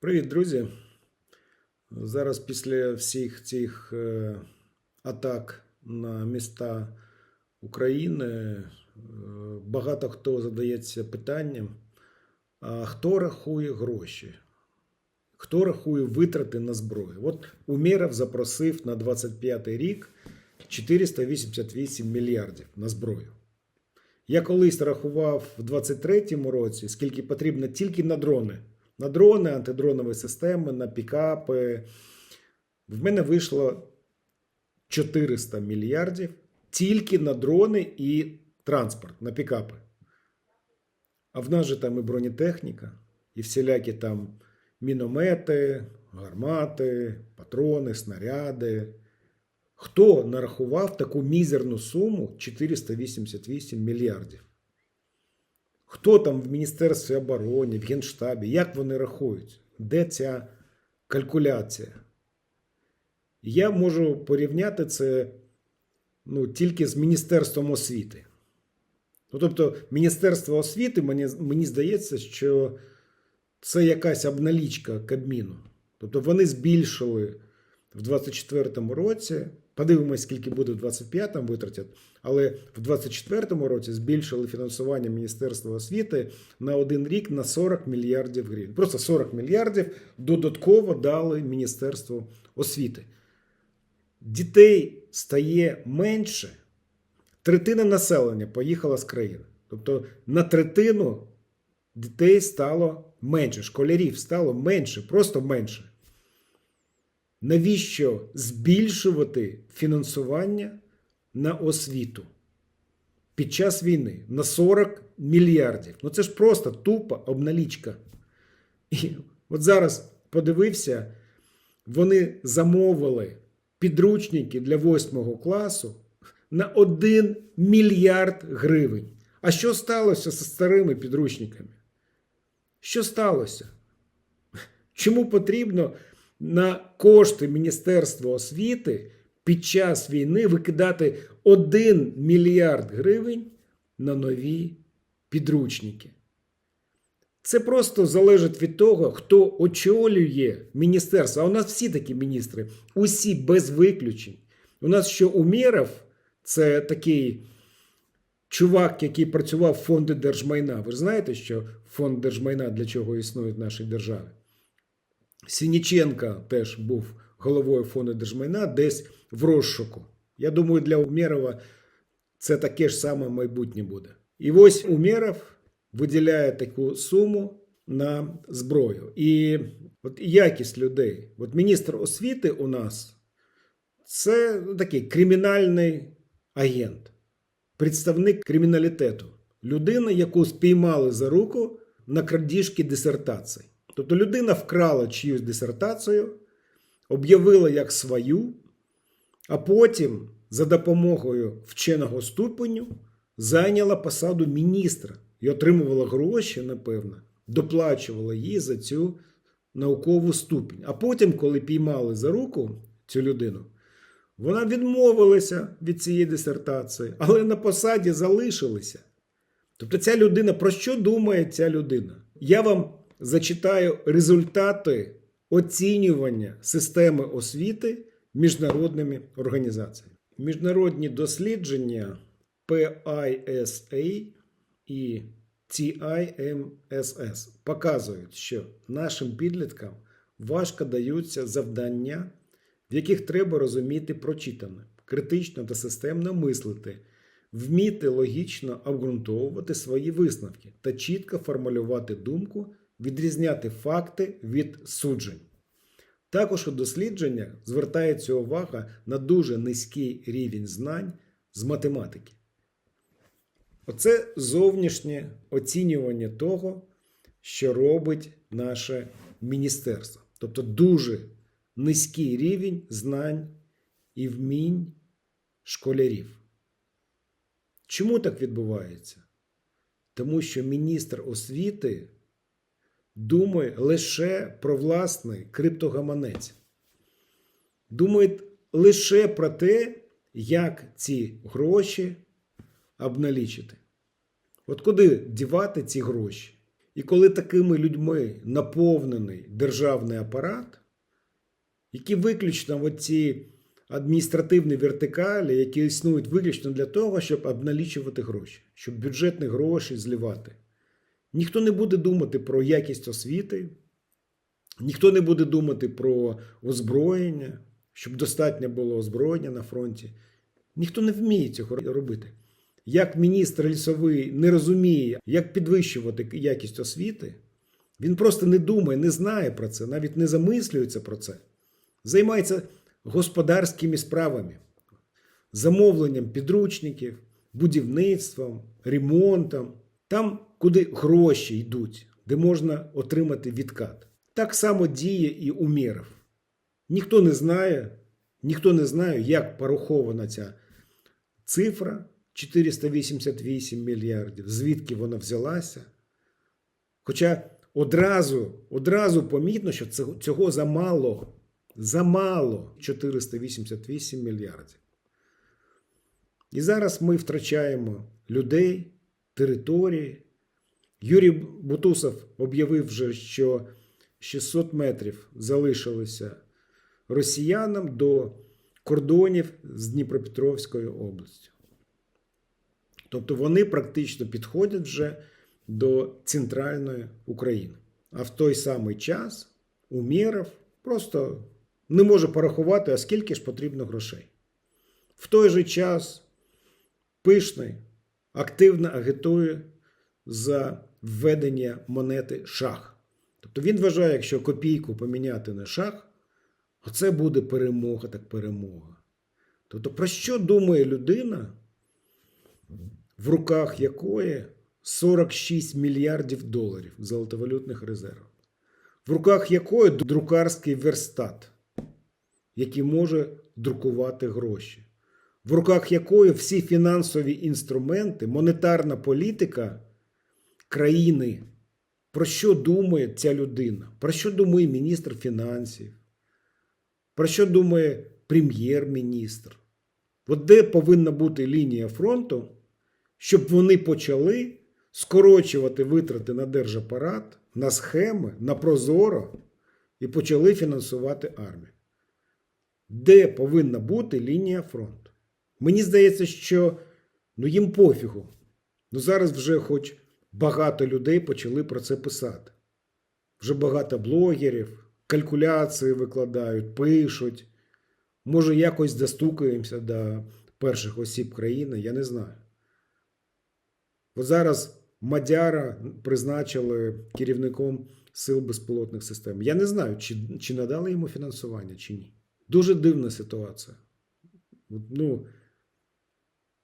Привіт, друзі. Зараз після всіх цих е, атак на міста України е, багато хто задається питанням, а хто рахує гроші? Хто рахує витрати на зброю? От Умєров запросив на 25 рік 488 мільярдів на зброю. Я колись рахував в 23-му році, скільки потрібно тільки на дрони. На дрони, антидронові системи, на пікапи. В мене вийшло 400 мільярдів тільки на дрони і транспорт, на пікапи. А в нас же там і бронетехніка, і всілякі там міномети, гармати, патрони, снаряди. Хто нарахував таку мізерну суму 488 мільярдів? Хто там в Міністерстві оборони, в Генштабі, як вони рахують? Де ця калькуляція? Я можу порівняти це ну, тільки з Міністерством освіти. Ну, тобто, Міністерство освіти, мені, мені здається, що це якась обналічка Кабміну. Тобто вони збільшили в 24-му році. Подивимось, скільки буде в 25-му витратять. Але в 24-му році збільшили фінансування Міністерства освіти на один рік на 40 мільярдів гривень. Просто 40 мільярдів додатково дали Міністерству освіти. Дітей стає менше. Третина населення поїхала з країни. Тобто на третину дітей стало менше, школярів стало менше, просто менше. Навіщо збільшувати фінансування на освіту під час війни на 40 мільярдів? Ну це ж просто тупа обналічка. І от зараз подивився, вони замовили підручники для 8 класу на 1 мільярд гривень. А що сталося з старими підручниками? Що сталося? Чому потрібно на кошти Міністерства освіти під час війни викидати 1 мільярд гривень на нові підручники? Це просто залежить від того, хто очолює міністерство. А у нас всі такі міністри, усі без виключень. У нас що Умєров – це такий чувак, який працював в фонді держмайна. Ви ж знаєте, що фонд держмайна для чого існує в нашій державі? Сініченка теж був головою фонду держмайна десь в розшуку. Я думаю, для Умєрова це таке ж саме майбутнє буде. І ось Умєров виділяє таку суму на зброю. І от якість людей. От міністр освіти у нас це такий кримінальний агент, представник криміналітету, людина, яку спіймали за руку на крадіжки дисертації. Тобто людина вкрала чиюсь дисертацію, об'явила як свою, а потім за допомогою вченого ступеню зайняла посаду міністра і отримувала гроші, напевно, доплачувала їй за цю наукову ступінь. А потім, коли піймали за руку цю людину, вона відмовилася від цієї дисертації, але на посаді залишилася. Тобто, ця людина про що думає ця людина? Я вам зачитаю результати оцінювання системи освіти міжнародними організаціями. Міжнародні дослідження PISA і TIMSS показують, що нашим підліткам важко даються завдання, в яких треба розуміти прочитане, критично та системно мислити, вміти логічно обґрунтовувати свої висновки та чітко формулювати думку, відрізняти факти від суджень. Також у дослідженнях звертається увага на дуже низький рівень знань з математики. Оце зовнішнє оцінювання того, що робить наше міністерство. Тобто дуже низький рівень знань і вмінь школярів. Чому так відбувається? Тому що міністр освіти думає лише про власний криптогаманець. Думає лише про те, як ці гроші обналічити. От куди дівати ці гроші? І коли такими людьми наповнений державний апарат, які виключно ці адміністративні вертикалі, які існують виключно для того, щоб обналічувати гроші, щоб бюджетні гроші зливати. Ніхто не буде думати про якість освіти, ніхто не буде думати про озброєння, щоб достатньо було озброєння на фронті. Ніхто не вміє цього робити. Як міністр лісовий не розуміє, як підвищувати якість освіти, він просто не думає, не знає про це, навіть не замислюється про це. Займається господарськими справами, замовленням підручників, будівництвом, ремонтом, там, куди гроші йдуть, де можна отримати відкат. Так само діє і у Мєров. Ніхто не знає, ніхто не знає, як порахована ця цифра 488 мільярдів, звідки вона взялася. Хоча одразу, одразу помітно, що цього замало. Замало 488 мільярдів. І зараз ми втрачаємо людей, території. Юрій Бутусов об'явив вже, що 600 метрів залишилося росіянам до кордонів з Дніпропетровською областю. Тобто вони практично підходять вже до центральної України. А в той самий час Умєров просто не може порахувати, а скільки ж потрібно грошей. В той же час Пишний активно агітує за введення монети шах. Тобто він вважає, якщо копійку поміняти на шах, оце буде перемога, так перемога. Тобто, про що думає людина, в руках якої 46 мільярдів доларів золотовалютних резервів, в руках якої друкарський верстат, який може друкувати гроші, в руках якої всі фінансові інструменти, монетарна політика країни. Про що думає ця людина? Про що думає міністр фінансів? Про що думає прем'єр-міністр? От де повинна бути лінія фронту, щоб вони почали скорочувати витрати на держапарат, на схеми, на прозоро і почали фінансувати армію? Де повинна бути лінія фронту? Мені здається, що ну, їм пофігу. Ну зараз вже хоч багато людей почали про це писати. Вже багато блогерів, калькуляції викладають, пишуть. Може, якось достукаємося до перших осіб країни, я не знаю. От зараз Мадяра призначили керівником сил безпілотних систем. Я не знаю, чи, чи надали йому фінансування, чи ні. Дуже дивна ситуація. Ну,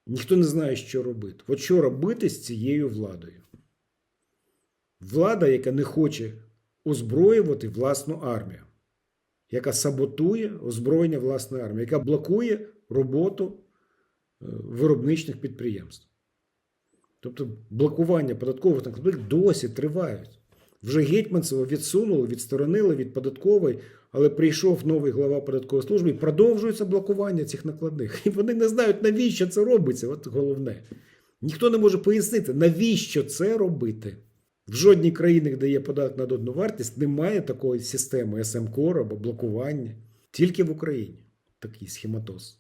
ніхто не знає, що робити. От що робити з цією владою? Влада, яка не хоче озброювати власну армію, яка саботує озброєння власної армії, яка блокує роботу е, виробничних підприємств. Тобто блокування податкових накладних досі тривають. Вже Гетьманцева відсунули, відсторонили від податкової, але прийшов новий глава податкової служби і продовжується блокування цих накладних. І вони не знають, навіщо це робиться. От головне. Ніхто не може пояснити, навіщо це робити. В жодній країні, де є податок на додану вартість, немає такої системи СМКОР або блокування. Тільки в Україні такий схематоз.